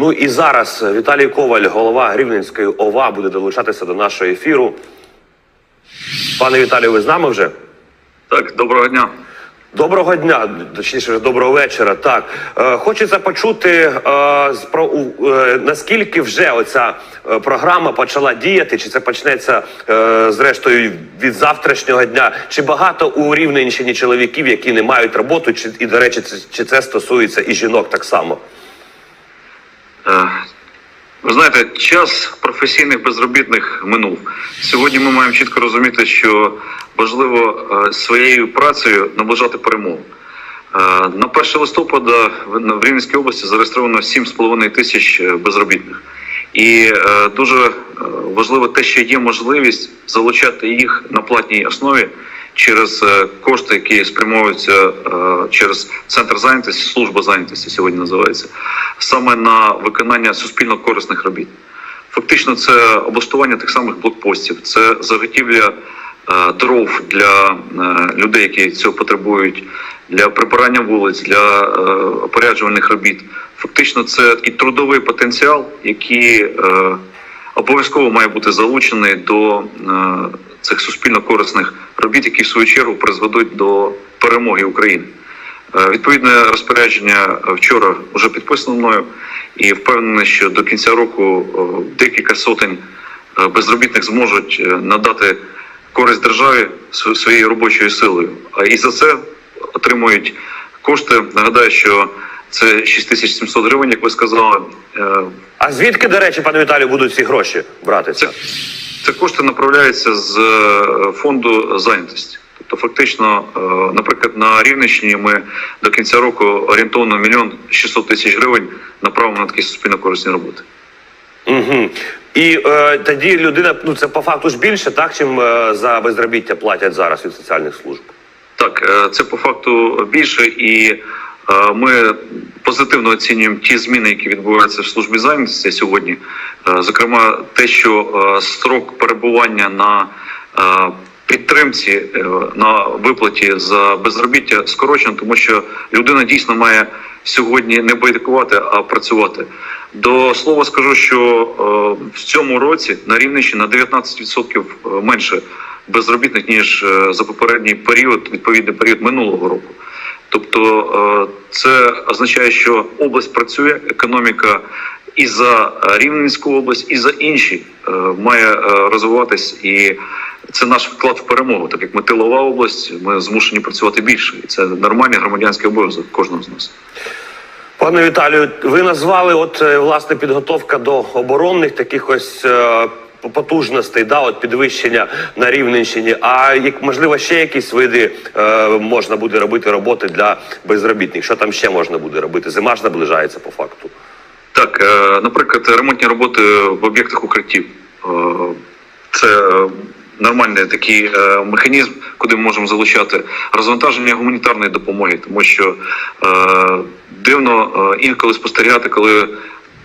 Ну і зараз Віталій Коваль, голова Рівненської ОВА, буде долучатися до нашого ефіру. Пане Віталію, ви з нами вже? Так, доброго дня. Доброго дня, точніше, доброго вечора. Так е, хочеться почути е, про у- е, наскільки вже оця е, програма почала діяти, чи це почнеться е, зрештою від завтрашнього дня? Чи багато у Рівненщині чоловіків, які не мають роботу, чи і до речі, це, чи це стосується і жінок так само? Е, Ви знаєте, час професійних безробітних минув. Сьогодні ми маємо чітко розуміти, що важливо е, своєю працею наближати перемогу. Е, На 1 листопада в Рівненській області зареєстровано 7,5 тисяч безробітних. І дуже важливо те, що є можливість залучати їх на платній основі через е, кошти, які спрямовуються е, через центр зайнятості, служба зайнятості сьогодні називається, саме на виконання суспільно корисних робіт. Фактично, це облаштування тих самих блокпостів, це заготівля е, дров для людей, які цього потребують, для прибирання вулиць, для опоряджувальних робіт. Фактично, це і трудовий потенціал, який обов'язково має бути залучений до цих суспільно корисних робіт, які в свою чергу призведуть до перемоги України. Е, Відповідне розпорядження е, вчора вже підписано мною, і впевнений, що до кінця року е, декілька сотень безробітних зможуть надати користь державі своєю робочою силою. А і за це отримують кошти. Нагадаю, що це 6700 гривень, як ви сказали. А звідки, до речі, пане Віталію, будуть ці гроші братися? Це, це кошти направляються з е, фонду зайнятості. Тобто, фактично, е, наприклад, на Рівненщині ми до кінця року орієнтовно мільйон 600 тисяч гривень направимо на такі суспільно корисні роботи. Угу. І е, тоді людина, ну це по факту ж більше, так чим е, за безробіття платять зараз від соціальних служб. Так, е, це по факту більше, і е, ми позитивно оцінюємо ті зміни, які відбуваються в службі зайнятості сьогодні. Е, Зокрема, те, що е, строк перебування на е, підтримці на виплаті за безробіття скорочено, тому що людина дійсно має сьогодні не байдикувати, а працювати. До слова скажу, що в цьому році на Рівненщині на 19% менше безробітних ніж за попередній період, відповідний період минулого року. Тобто це означає, що область працює, економіка і за е, Рівненську область, і за інші е, має е, розвиватись, і це наш вклад в перемогу. Так як ми тилова область, ми змушені працювати більше, і це нормальний громадянський обов'язок кожного з нас. Пане Віталію, ви назвали от власне підготовка до оборонних таких ось потужностей, да, от підвищення на Рівненщині. А як можливо ще якісь види е, можна буде робити роботи для безробітних? Що там ще можна буде робити? Зима ж наближається по факту. Так, е, наприклад, ремонтні роботи в об'єктах укриттів. Е, Це нормальний такий е, механізм, куди ми можемо залучати розвантаження гуманітарної допомоги, тому що дивно інколи спостерігати, коли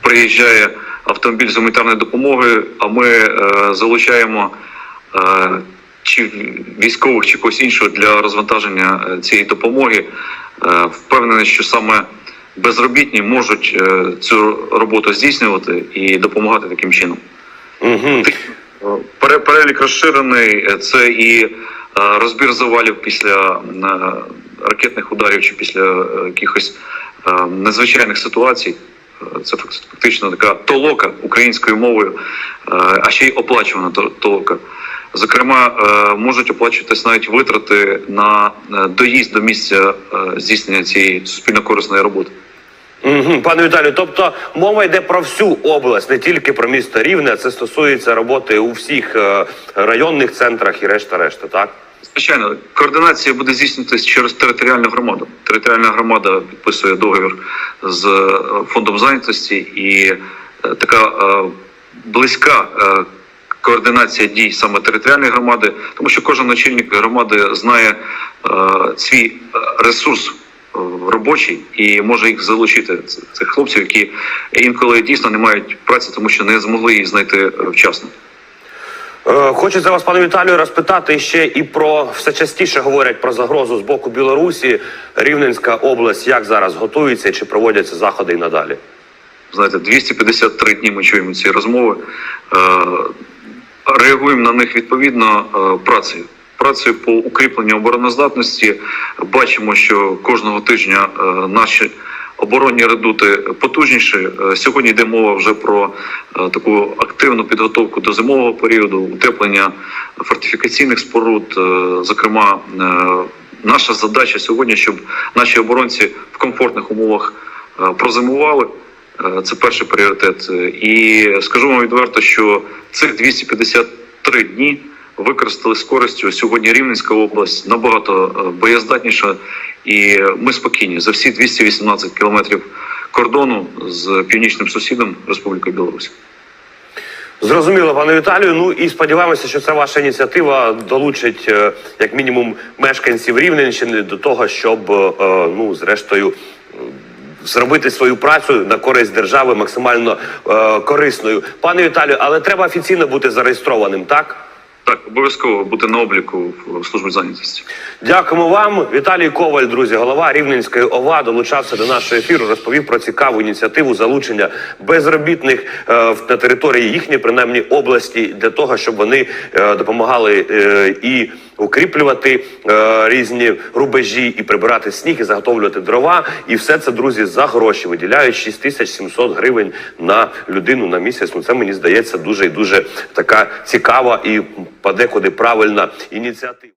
приїжджає автомобіль з гуманітарної допомоги, а ми залучаємо. Чи військових, чи когось іншого для розвантаження цієї допомоги, впевнений, що саме безробітні можуть е, цю роботу здійснювати і допомагати таким чином. Угу. Перелік розширений е, це і розбір завалів після ракетних ударів чи після якихось незвичайних ситуацій. Це фак- фактично така толока українською мовою, а ще й оплачувана то- толока. Зокрема, можуть оплачуватись навіть витрати на доїзд до місця здійснення цієї суспільно корисної роботи. Пане Віталію, тобто мова йде про всю область, не тільки про місто Рівне, це стосується роботи у всіх е, районних центрах і решта решта, так? Звичайно, координація буде здійснюватися через територіальну громаду. Територіальна громада підписує договір з е, фондом зайнятості, і е, така близька координація дій саме територіальної громади, тому що кожен начальник громади знає свій ресурс. Е, Робочий і може їх залучити цих хлопців, які інколи дійсно не мають праці, тому що не змогли її знайти е, вчасно. Е, Хочу за вас, пане Віталію, розпитати ще і про все частіше говорять про загрозу з боку Білорусі. Рівненська область як зараз готується чи проводяться заходи і надалі? знаєте, 253 дні ми чуємо ці розмови. Реагуємо на них відповідно працею. Працею по укріпленню обороноздатності бачимо, що кожного тижня е, наші оборонні редути потужніші. Е, Сьогодні йде мова вже про е, таку активну підготовку до зимового періоду, утеплення фортифікаційних споруд. Зокрема, наша задача сьогодні, щоб наші оборонці в комфортних умовах прозимували. Це перший пріоритет. І скажу вам відверто, що цих 253 дні використали з користю. Сьогодні Рівненська область набагато е, боєздатніша, і ми спокійні за всі 218 кілометрів кордону з північним сусідом Республікою Білорусь. Зрозуміло, пане Віталію. Ну і сподіваємося, що ця ваша ініціатива долучить е, як мінімум мешканців Рівненщини до того, щоб е, ну зрештою. Зробити свою працю на користь держави максимально е, корисною, пане Віталію, але треба офіційно бути зареєстрованим, так? Так, обов'язково бути на обліку в службі зайнятості. Дякуємо вам. Віталій Коваль, друзі, голова Рівненської ОВА, долучався до нашого ефіру. Розповів про цікаву ініціативу залучення безробітних е, на території їхньої, принаймні області, для того, щоб вони е, допомагали е, і укріплювати е, різні рубежі, і прибирати сніг, і заготовлювати дрова. І все це, друзі, за гроші виділяють 6700 гривень на людину на місяць. Ну це мені здається дуже і дуже така цікава і подекуди правильна ініціатива.